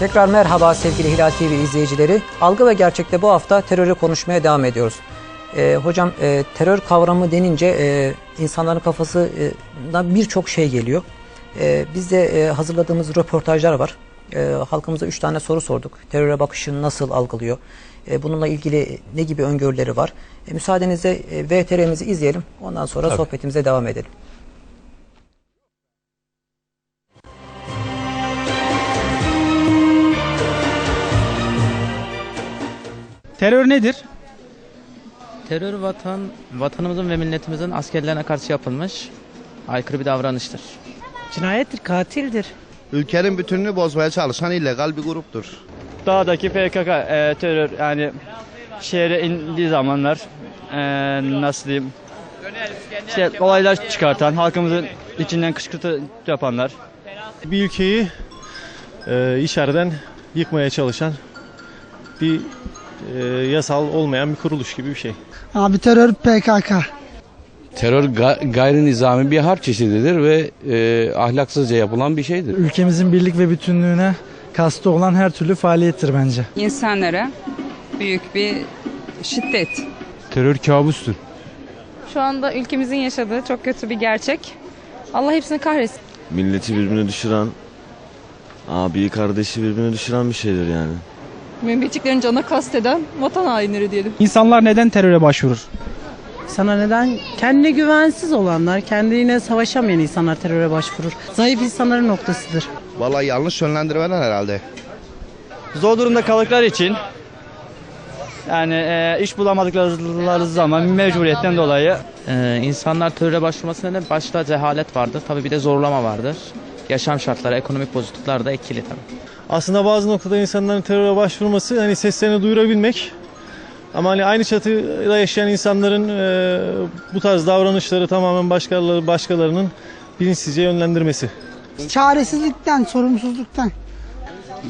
Tekrar merhaba sevgili Hilal TV izleyicileri. Algı ve Gerçek'te bu hafta terörü konuşmaya devam ediyoruz. Ee, hocam e, terör kavramı denince e, insanların kafasına birçok şey geliyor. E, biz de e, hazırladığımız röportajlar var. E, halkımıza üç tane soru sorduk. Teröre bakışını nasıl algılıyor? E, bununla ilgili ne gibi öngörüleri var? E, müsaadenizle e, VTR'mizi izleyelim. Ondan sonra Tabii. sohbetimize devam edelim. Terör nedir? Terör vatan, vatanımızın ve milletimizin askerlerine karşı yapılmış aykırı bir davranıştır. Cinayettir, katildir. Ülkenin bütününü bozmaya çalışan illegal bir gruptur. Dağdaki PKK e, terör yani şehre indiği zamanlar e, nasıl diyeyim işte olaylar çıkartan halkımızın içinden kışkırtı yapanlar. Bir ülkeyi e, içeriden yıkmaya çalışan bir e, yasal olmayan bir kuruluş gibi bir şey. Abi terör PKK. Terör ga- gayri nizami bir harp çeşididir ve e, ahlaksızca yapılan bir şeydir. ülkemizin birlik ve bütünlüğüne kastı olan her türlü faaliyettir bence. insanlara büyük bir şiddet. Terör kabustur. Şu anda ülkemizin yaşadığı çok kötü bir gerçek. Allah hepsini kahretsin. Milleti birbirine düşüren, abiyi kardeşi birbirine düşüren bir şeydir yani. Mümbetçiklerin canına kasteden vatan hainleri diyelim. İnsanlar neden teröre başvurur? Sana neden? Kendine güvensiz olanlar, kendine savaşamayan insanlar teröre başvurur. Zayıf insanların noktasıdır. Vallahi yanlış yönlendirmeler herhalde. Zor durumda kaldıkları için yani e, iş bulamadıkları zaman mecburiyetten dolayı Ee, insanlar teröre başvurması neden? Başta cehalet vardır. Tabii bir de zorlama vardır. Yaşam şartları, ekonomik bozukluklar da etkili tabii. Aslında bazı noktada insanların teröre başvurması hani seslerini duyurabilmek ama hani aynı çatıda yaşayan insanların e, bu tarz davranışları tamamen başkaları başkalarının bilinçsizce yönlendirmesi. Çaresizlikten, sorumsuzluktan.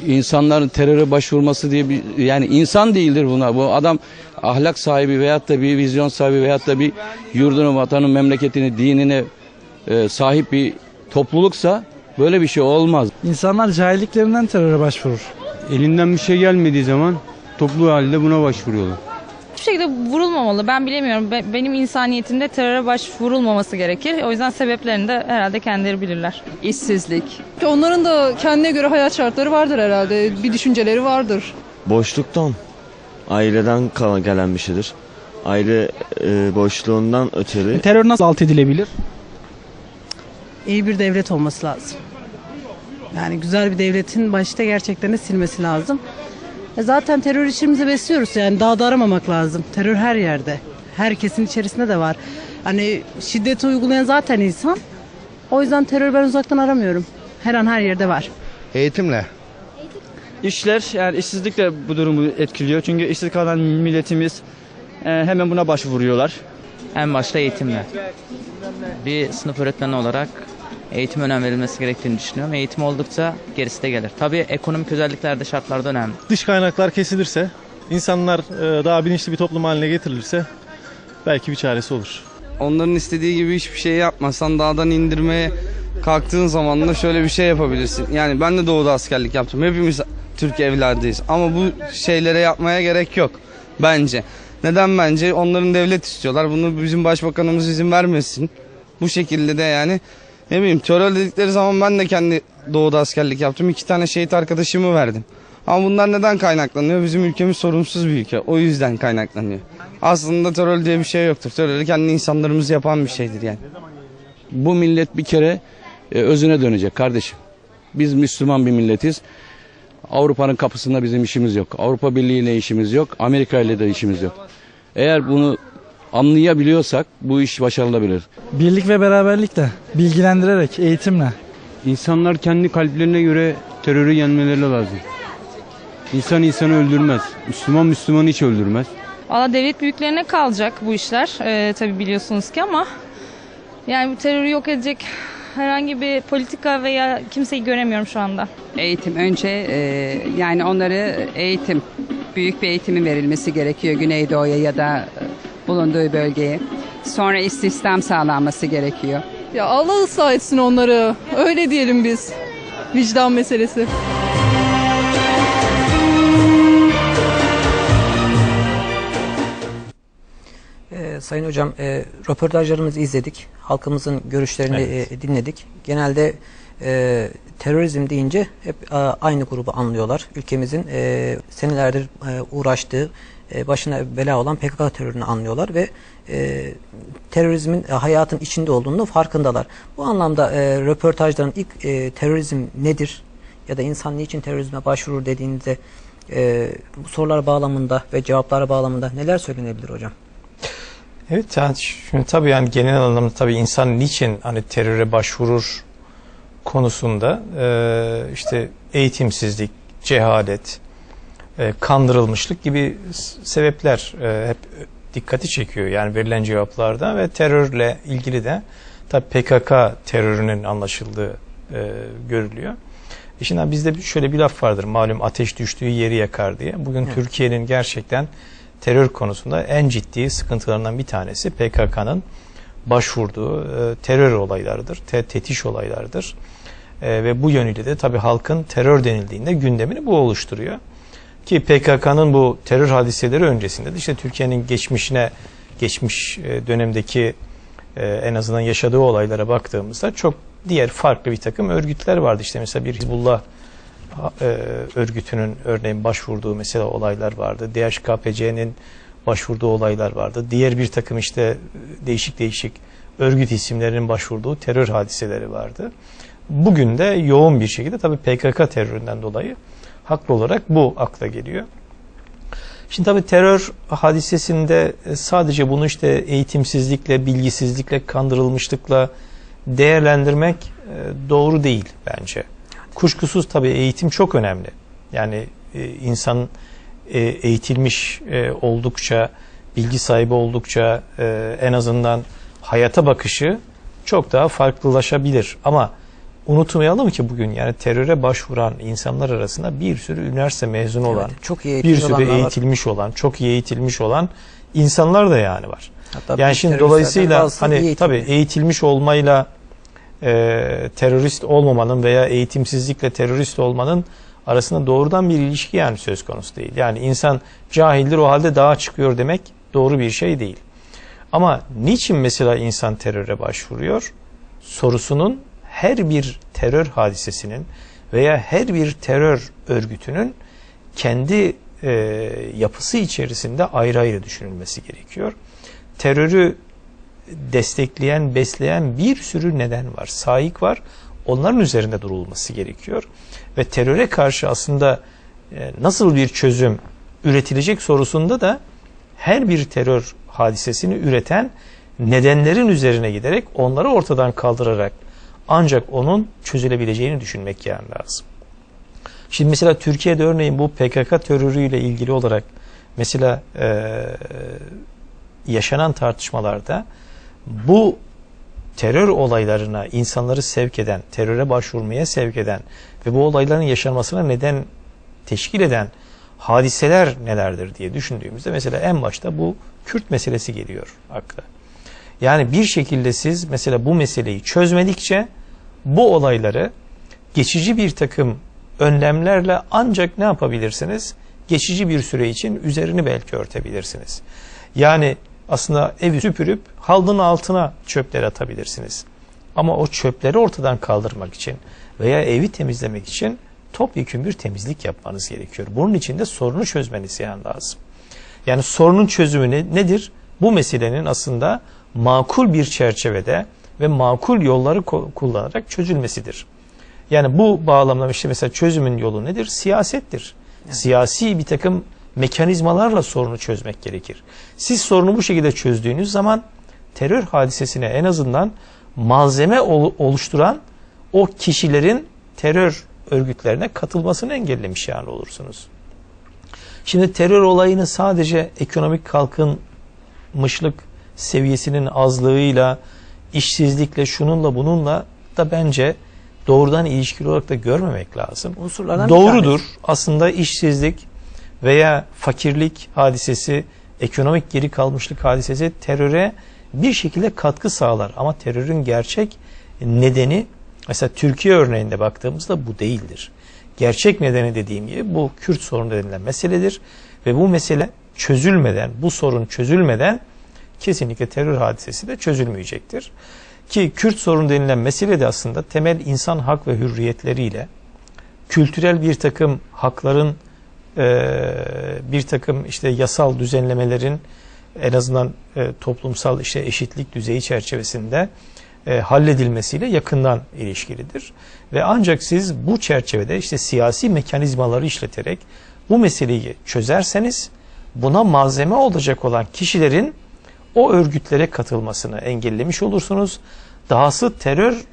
İnsanların teröre başvurması diye bir yani insan değildir buna. Bu adam ahlak sahibi veyahut da bir vizyon sahibi veyahut da bir yurdunu, vatanın, memleketini, dinine e, sahip bir topluluksa böyle bir şey olmaz. İnsanlar cahilliklerinden teröre başvurur. Elinden bir şey gelmediği zaman toplu halde buna başvuruyorlar. Hiçbir şekilde vurulmamalı. Ben bilemiyorum. Be- benim insaniyetimde teröre başvurulmaması gerekir. O yüzden sebeplerini de herhalde kendileri bilirler. İşsizlik. Onların da kendine göre hayat şartları vardır herhalde. Bir düşünceleri vardır. Boşluktan, aileden kal- gelen bir şeydir. Aile e, boşluğundan ötürü terör nasıl alt edilebilir? İyi bir devlet olması lazım. Yani güzel bir devletin başta gerçekten de silmesi lazım. E zaten terör işimizi besliyoruz yani daha da aramamak lazım. Terör her yerde. Herkesin içerisinde de var. Hani şiddet uygulayan zaten insan. O yüzden terör ben uzaktan aramıyorum. Her an her yerde var. Eğitimle. İşler yani işsizlik de bu durumu etkiliyor. Çünkü işsiz kalan milletimiz e, hemen buna başvuruyorlar. En başta eğitimle. Bir sınıf öğretmeni olarak eğitim önem verilmesi gerektiğini düşünüyorum. Eğitim oldukça gerisi de gelir. Tabii ekonomik özellikler de şartlarda önemli. Dış kaynaklar kesilirse, insanlar e, daha bilinçli bir toplum haline getirilirse belki bir çaresi olur. Onların istediği gibi hiçbir şey yapmasan dağdan indirmeye kalktığın zaman da şöyle bir şey yapabilirsin. Yani ben de doğuda askerlik yaptım. Hepimiz Türk evladıyız. Ama bu şeylere yapmaya gerek yok bence. Neden bence? Onların devlet istiyorlar. Bunu bizim başbakanımız izin vermesin. Bu şekilde de yani ne bileyim terör dedikleri zaman ben de kendi doğuda askerlik yaptım. İki tane şehit arkadaşımı verdim. Ama bunlar neden kaynaklanıyor? Bizim ülkemiz sorumsuz bir ülke. O yüzden kaynaklanıyor. Aslında terör diye bir şey yoktur. Terörü kendi insanlarımız yapan bir şeydir yani. Bu millet bir kere e, özüne dönecek kardeşim. Biz Müslüman bir milletiz. Avrupa'nın kapısında bizim işimiz yok. Avrupa Birliği ile işimiz yok. Amerika ile de işimiz yok. Eğer bunu anlayabiliyorsak bu iş başarılabilir. Birlik ve beraberlikle, bilgilendirerek, eğitimle. İnsanlar kendi kalplerine göre terörü yenmeleri lazım. İnsan insanı öldürmez. Müslüman Müslümanı hiç öldürmez. Valla devlet büyüklerine kalacak bu işler. Ee, tabii biliyorsunuz ki ama yani bu terörü yok edecek herhangi bir politika veya kimseyi göremiyorum şu anda. Eğitim önce e, yani onları eğitim, büyük bir eğitimin verilmesi gerekiyor Güneydoğu'ya ya da bulunduğu bölgeye. Sonra istihdam sağlanması gerekiyor. Ya Allah ıslah etsin onları. Öyle diyelim biz. Vicdan meselesi. Ee, Sayın Hocam e, röportajlarımızı izledik. Halkımızın görüşlerini evet. e, dinledik. Genelde e, terörizm deyince hep e, aynı grubu anlıyorlar. Ülkemizin e, senelerdir e, uğraştığı e, başına bela olan PKK terörünü anlıyorlar ve e, terörizmin e, hayatın içinde olduğunu farkındalar. Bu anlamda e, röportajların ilk e, terörizm nedir ya da insan niçin terörizme başvurur dediğinizde e, sorular bağlamında ve cevaplar bağlamında neler söylenebilir hocam? Evet yani şimdi tabii yani genel anlamda tabii insan niçin hani teröre başvurur konusunda e, işte eğitimsizlik, cehalet, e, kandırılmışlık gibi sebepler e, hep dikkati çekiyor yani verilen cevaplarda ve terörle ilgili de tabii PKK terörünün anlaşıldığı e, görülüyor. E şimdi bizde şöyle bir laf vardır malum ateş düştüğü yeri yakar diye. Bugün Evet. Türkiye'nin gerçekten terör konusunda en ciddi sıkıntılarından bir tanesi PKK'nın başvurduğu e, terör olaylarıdır, te- tetiş olaylarıdır. E, ve bu yönüyle de tabii halkın terör denildiğinde gündemini bu oluşturuyor. Ki PKK'nın bu terör hadiseleri öncesinde de işte Türkiye'nin geçmişine, geçmiş e, dönemdeki e, en azından yaşadığı olaylara baktığımızda çok diğer farklı bir takım örgütler vardı. İşte mesela bir Hizbullah e, örgütünün örneğin başvurduğu mesela olaylar vardı. DHKPC'nin başvurduğu olaylar vardı. Diğer bir takım işte değişik değişik örgüt isimlerinin başvurduğu terör hadiseleri vardı. Bugün de yoğun bir şekilde tabii PKK teröründen dolayı haklı olarak bu akla geliyor. Şimdi tabii terör hadisesinde e, sadece bunu işte eğitimsizlikle, bilgisizlikle, kandırılmışlıkla değerlendirmek e, doğru değil bence. Kuşkusuz tabii eğitim çok önemli. Yani e, insan eğitilmiş oldukça, bilgi sahibi oldukça en azından hayata bakışı çok daha farklılaşabilir. Ama unutmayalım ki bugün yani teröre başvuran insanlar arasında bir sürü üniversite mezunu olan, Evet, çok iyi bir sürü olanlar var. eğitilmiş olan, çok iyi eğitilmiş olan insanlar da yani var. Hatta yani şimdi dolayısıyla hani eğitimli. tabii eğitilmiş olmayla e, terörist olmamanın veya eğitimsizlikle terörist olmanın arasında doğrudan bir ilişki yani söz konusu değil. Yani insan cahildir o halde dağa çıkıyor demek doğru bir şey değil. Ama niçin mesela insan teröre başvuruyor? Sorusunun her bir terör hadisesinin veya her bir terör örgütünün kendi e, yapısı içerisinde ayrı ayrı düşünülmesi gerekiyor. Terörü destekleyen, besleyen bir sürü neden var, sahik var. Onların üzerinde durulması gerekiyor. Ve teröre karşı aslında e, nasıl bir çözüm üretilecek sorusunda da her bir terör hadisesini üreten nedenlerin üzerine giderek onları ortadan kaldırarak ancak onun çözülebileceğini düşünmek yani lazım. Şimdi mesela Türkiye'de örneğin bu PKK terörüyle ilgili olarak mesela e, yaşanan tartışmalarda bu terör olaylarına insanları sevk eden, teröre başvurmaya sevk eden ve bu olayların yaşanmasına neden teşkil eden hadiseler nelerdir diye düşündüğümüzde mesela en başta bu Kürt meselesi geliyor akla. Yani bir şekilde siz mesela bu meseleyi çözmedikçe bu olayları geçici bir takım önlemlerle ancak ne yapabilirsiniz? Geçici bir süre için üzerini belki örtebilirsiniz. Yani aslında evi süpürüp halının altına çöpler atabilirsiniz. Ama o çöpleri ortadan kaldırmak için veya evi temizlemek için topyekun bir temizlik yapmanız gerekiyor. Bunun için de sorunu çözmeniz yani lazım. Yani sorunun çözümü ne- nedir? Bu meselenin aslında makul bir çerçevede ve makul yolları kullanarak çözülmesidir. Yani bu bağlamda işte mesela çözümün yolu nedir? Siyasettir. Siyasi bir takım mekanizmalarla sorunu çözmek gerekir. Siz sorunu bu şekilde çözdüğünüz zaman terör hadisesine en azından malzeme ol- oluşturan o kişilerin terör örgütlerine katılmasını engellemiş yani olursunuz. Şimdi terör olayını sadece ekonomik kalkınmışlık seviyesinin azlığıyla, işsizlikle, şununla bununla da bence doğrudan ilişkili olarak da görmemek lazım. Unsurlardan Doğrudur. Aslında işsizlik veya fakirlik hadisesi, ekonomik geri kalmışlık hadisesi teröre bir şekilde katkı sağlar. Ama terörün gerçek nedeni mesela Türkiye örneğinde baktığımızda bu değildir. Gerçek nedeni dediğim gibi bu Kürt sorunu denilen meseledir. Ve bu mesele çözülmeden, bu sorun çözülmeden kesinlikle terör hadisesi de çözülmeyecektir. Ki Kürt sorunu denilen mesele de aslında temel insan hak ve hürriyetleriyle kültürel bir takım hakların e, bir takım işte yasal düzenlemelerin en azından e, toplumsal işte eşitlik düzeyi çerçevesinde e, halledilmesiyle yakından ilişkilidir. Ve ancak siz bu çerçevede işte siyasi mekanizmaları işleterek bu meseleyi çözerseniz buna malzeme olacak olan kişilerin o örgütlere katılmasını engellemiş olursunuz. Dahası terör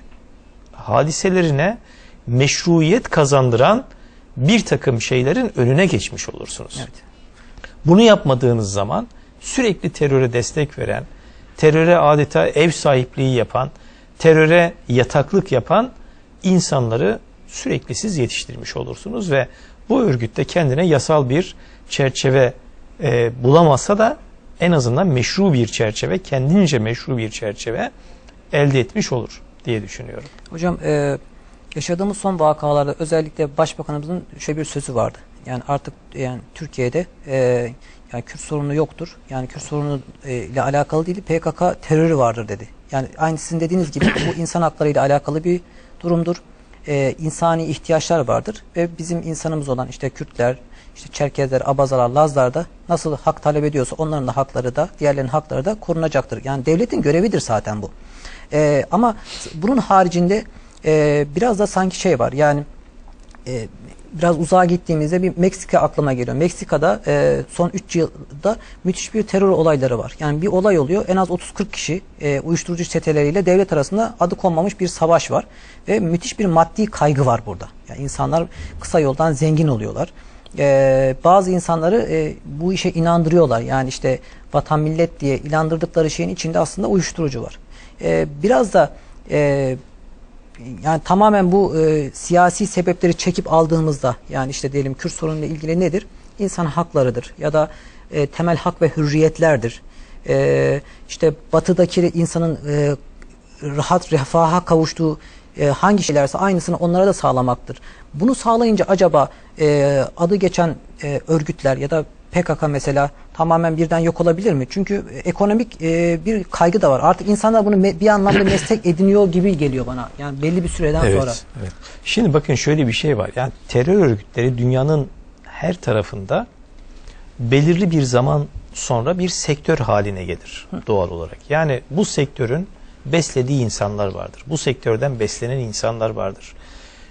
hadiselerine meşruiyet kazandıran bir takım şeylerin önüne geçmiş olursunuz. Evet. Bunu yapmadığınız zaman sürekli teröre destek veren, teröre adeta ev sahipliği yapan, teröre yataklık yapan insanları sürekli siz yetiştirmiş olursunuz ve bu örgütte kendine yasal bir çerçeve e, bulamasa da en azından meşru bir çerçeve, kendince meşru bir çerçeve elde etmiş olur diye düşünüyorum. Hocam e, yaşadığımız son vakalarda özellikle Başbakanımızın şöyle bir sözü vardı. Yani artık yani Türkiye'de e, yani Kürt sorunu yoktur. Yani Kürt sorunu e, ile alakalı değil PKK terörü vardır dedi. Yani aynı sizin dediğiniz gibi bu insan hakları ile alakalı bir durumdur. E, insani ihtiyaçlar vardır ve bizim insanımız olan işte Kürtler, işte Çerkezler, Abazalar, Lazlar da nasıl hak talep ediyorsa onların da hakları da diğerlerinin hakları da korunacaktır. Yani devletin görevidir zaten bu. E, ama bunun haricinde e, biraz da sanki şey var yani e, biraz uzağa gittiğimizde bir Meksika aklıma geliyor. Meksika'da e, son 3 yılda müthiş bir terör olayları var. Yani bir olay oluyor en az 30-40 kişi e, uyuşturucu çeteleriyle devlet arasında adı konmamış bir savaş var. Ve müthiş bir maddi kaygı var burada. Yani insanlar kısa yoldan zengin oluyorlar. E, bazı insanları e, bu işe inandırıyorlar. Yani işte vatan millet diye inandırdıkları şeyin içinde aslında uyuşturucu var. E, biraz da e, yani tamamen bu e, siyasi sebepleri çekip aldığımızda yani işte diyelim Kürt sorunuyla ilgili nedir? İnsan haklarıdır ya da e, temel hak ve hürriyetlerdir. E, işte batıdaki insanın e, rahat refaha kavuştuğu e, hangi şeylerse aynısını onlara da sağlamaktır. Bunu sağlayınca acaba e, adı geçen e, örgütler ya da PKK mesela tamamen birden yok olabilir mi? Çünkü ekonomik e, bir kaygı da var. Artık insanlar bunu bir anlamda meslek ediniyor gibi geliyor bana. Yani belli bir süreden Evet, sonra. evet. Şimdi bakın şöyle bir şey var. Yani terör örgütleri dünyanın her tarafında belirli bir zaman sonra bir sektör haline gelir doğal olarak. Yani bu sektörün beslediği insanlar vardır. Bu sektörden beslenen insanlar vardır.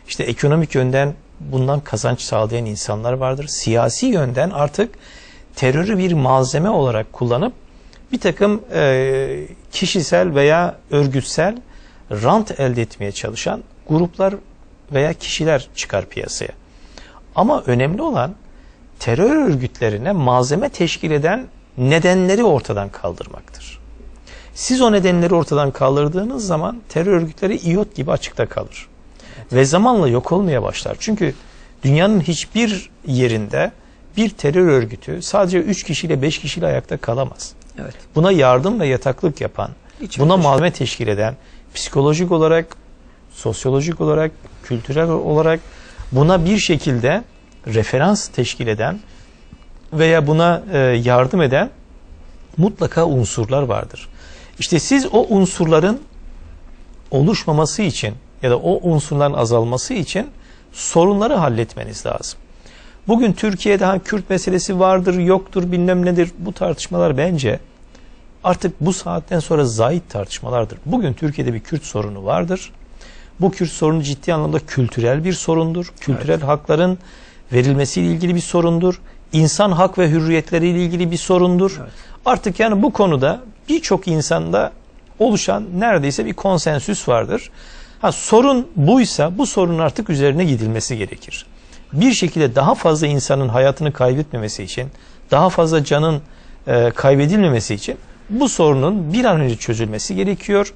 İşte ekonomik yönden bundan kazanç sağlayan insanlar vardır. Siyasi yönden artık terörü bir malzeme olarak kullanıp bir takım e, kişisel veya örgütsel rant elde etmeye çalışan gruplar veya kişiler çıkar piyasaya. Ama önemli olan terör örgütlerine malzeme teşkil eden nedenleri ortadan kaldırmaktır. Siz o nedenleri ortadan kaldırdığınız zaman terör örgütleri iyot gibi açıkta kalır. Ve zamanla yok olmaya başlar. Çünkü dünyanın hiçbir yerinde bir terör örgütü sadece 3 kişiyle 5 kişiyle ayakta kalamaz. Evet. Buna yardım ve yataklık yapan, İç buna dış. malzeme teşkil eden, psikolojik olarak, sosyolojik olarak, kültürel olarak buna bir şekilde referans teşkil eden veya buna e, yardım eden mutlaka unsurlar vardır. İşte siz o unsurların oluşmaması için ya da o unsurların azalması için sorunları halletmeniz lazım. Bugün Türkiye'de ha Kürt meselesi vardır, yoktur, bilmem nedir bu tartışmalar bence artık bu saatten sonra zayit tartışmalardır. Bugün Türkiye'de bir Kürt sorunu vardır. Bu Kürt sorunu ciddi anlamda kültürel bir sorundur. Kültürel hakların verilmesiyle ilgili bir sorundur. İnsan hak ve hürriyetleriyle ilgili bir sorundur. Artık yani bu konuda birçok insanda oluşan neredeyse bir konsensüs vardır. Ha, sorun buysa bu sorunun artık üzerine gidilmesi gerekir. Bir şekilde daha fazla insanın hayatını kaybetmemesi için, daha fazla canın e, kaybedilmemesi için bu sorunun bir an önce çözülmesi gerekiyor.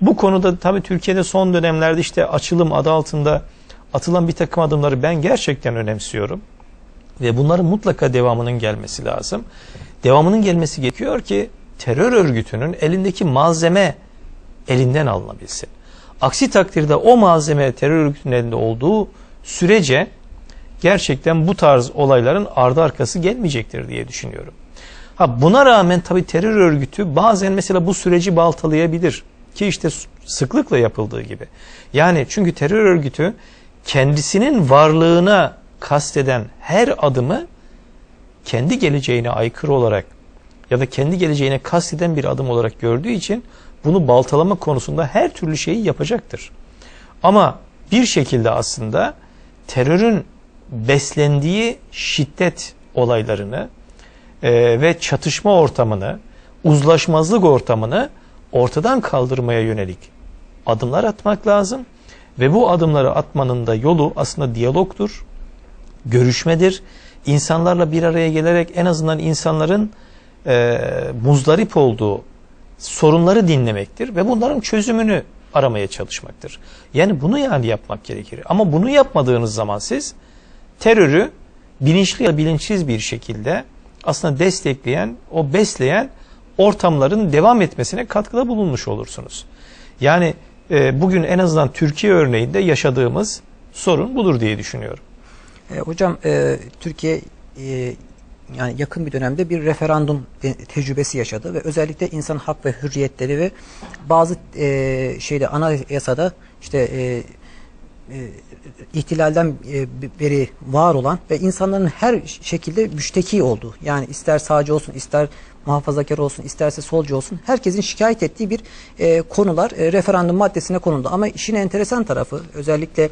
Bu konuda tabii Türkiye'de son dönemlerde işte açılım adı altında atılan bir takım adımları ben gerçekten önemsiyorum. Ve bunların mutlaka devamının gelmesi lazım. Devamının gelmesi gerekiyor ki terör örgütünün elindeki malzeme elinden alınabilsin. Aksi takdirde o malzeme terör örgütünün elinde olduğu sürece gerçekten bu tarz olayların ardı arkası gelmeyecektir diye düşünüyorum. Ha buna rağmen tabii terör örgütü bazen mesela bu süreci baltalayabilir ki işte sıklıkla yapıldığı gibi. Yani çünkü terör örgütü kendisinin varlığına kasteden her adımı kendi geleceğine aykırı olarak ya da kendi geleceğine kasteden bir adım olarak gördüğü için bunu baltalama konusunda her türlü şeyi yapacaktır. Ama bir şekilde aslında terörün beslendiği şiddet olaylarını e, ve çatışma ortamını, uzlaşmazlık ortamını ortadan kaldırmaya yönelik adımlar atmak lazım. Ve bu adımları atmanın da yolu aslında diyalogtur, görüşmedir. İnsanlarla bir araya gelerek en azından insanların e, muzdarip olduğu sorunları dinlemektir ve bunların çözümünü aramaya çalışmaktır. Yani bunu yani yapmak gerekir. Ama bunu yapmadığınız zaman siz terörü bilinçli ya bilinçsiz bir şekilde aslında destekleyen, o besleyen ortamların devam etmesine katkıda bulunmuş olursunuz. Yani e, bugün en azından Türkiye örneğinde yaşadığımız sorun budur diye düşünüyorum. E, hocam e, Türkiye e, yani yakın bir dönemde bir referandum e, tecrübesi yaşadı ve özellikle insan hak ve hürriyetleri ve bazı e, şeyde anayasada işte e, e, ihtilalden e, beri var olan ve insanların her şekilde müşteki olduğu yani ister sağcı olsun ister muhafazakar olsun isterse solcu olsun herkesin şikayet ettiği bir e, konular e, referandum maddesine konuldu. Ama işin enteresan tarafı özellikle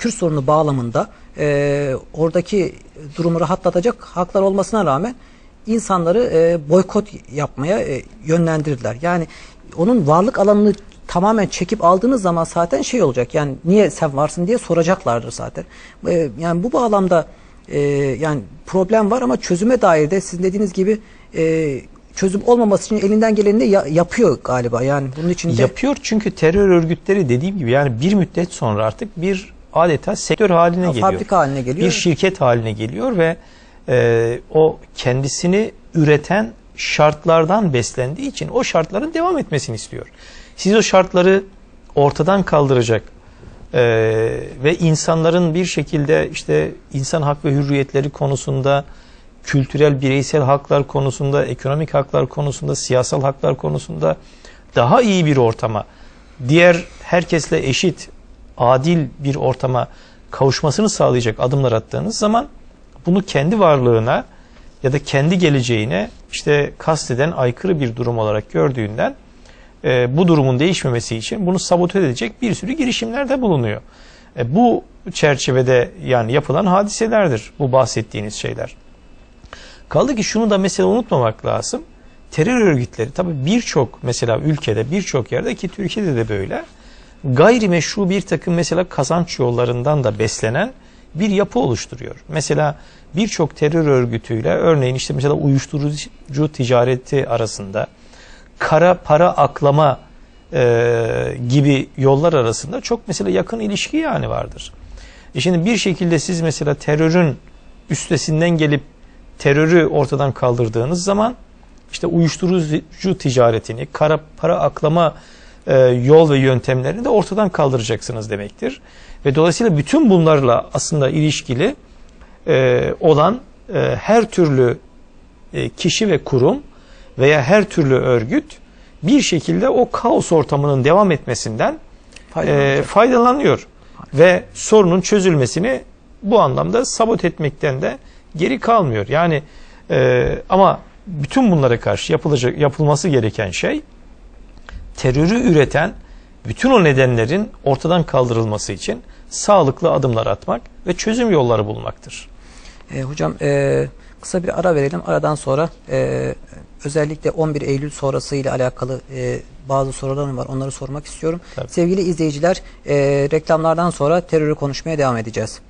Kürt sorunu bağlamında e, oradaki durumu rahatlatacak haklar olmasına rağmen insanları e, boykot yapmaya e, yönlendirdiler. Yani onun varlık alanını tamamen çekip aldığınız zaman zaten şey olacak. Yani niye sen varsın diye soracaklardır zaten. E, yani bu bağlamda e, yani problem var ama çözüme dair de sizin dediğiniz gibi e, çözüm olmaması için elinden geleni de ya- yapıyor galiba. Yani bunun için de Yapıyor çünkü terör örgütleri dediğim gibi yani bir müddet sonra artık bir adeta sektör haline Ha, geliyor. fabrika haline geliyor. Bir şirket haline geliyor ve e, o kendisini üreten şartlardan beslendiği için o şartların devam etmesini istiyor. Siz o şartları ortadan kaldıracak e, ve insanların bir şekilde işte insan hak ve hürriyetleri konusunda kültürel bireysel haklar konusunda, ekonomik haklar konusunda, siyasal haklar konusunda daha iyi bir ortama, diğer herkesle eşit, adil bir ortama kavuşmasını sağlayacak adımlar attığınız zaman bunu kendi varlığına ya da kendi geleceğine işte kasteden aykırı bir durum olarak gördüğünden e, bu durumun değişmemesi için bunu sabote edecek bir sürü girişimlerde bulunuyor. E, bu çerçevede yani yapılan hadiselerdir bu bahsettiğiniz şeyler. Kaldı ki şunu da mesela unutmamak lazım. Terör örgütleri tabii birçok mesela ülkede birçok yerde ki Türkiye'de de böyle gayrimeşru bir takım mesela kazanç yollarından da beslenen bir yapı oluşturuyor. Mesela birçok terör örgütüyle örneğin işte mesela uyuşturucu ticareti arasında kara para aklama e, gibi yollar arasında çok mesela yakın ilişki yani vardır. E şimdi bir şekilde siz mesela terörün üstesinden gelip terörü ortadan kaldırdığınız zaman işte uyuşturucu ticaretini, kara para aklama e, yol ve yöntemlerini de ortadan kaldıracaksınız demektir. Ve dolayısıyla bütün bunlarla aslında ilişkili e, olan e, her türlü e, kişi ve kurum veya her türlü örgüt bir şekilde o kaos ortamının devam etmesinden e, faydalanıyor. Ve sorunun çözülmesini bu anlamda sabot etmekten de geri kalmıyor. Yani e, ama bütün bunlara karşı yapılacak yapılması gereken şey terörü üreten bütün o nedenlerin ortadan kaldırılması için sağlıklı adımlar atmak ve çözüm yolları bulmaktır. E, hocam e, kısa bir ara verelim. Aradan sonra e, özellikle 11 Eylül sonrası ile alakalı e, bazı sorularım var. Onları sormak istiyorum. Sevgili izleyiciler, e, reklamlardan sonra terörü konuşmaya devam edeceğiz.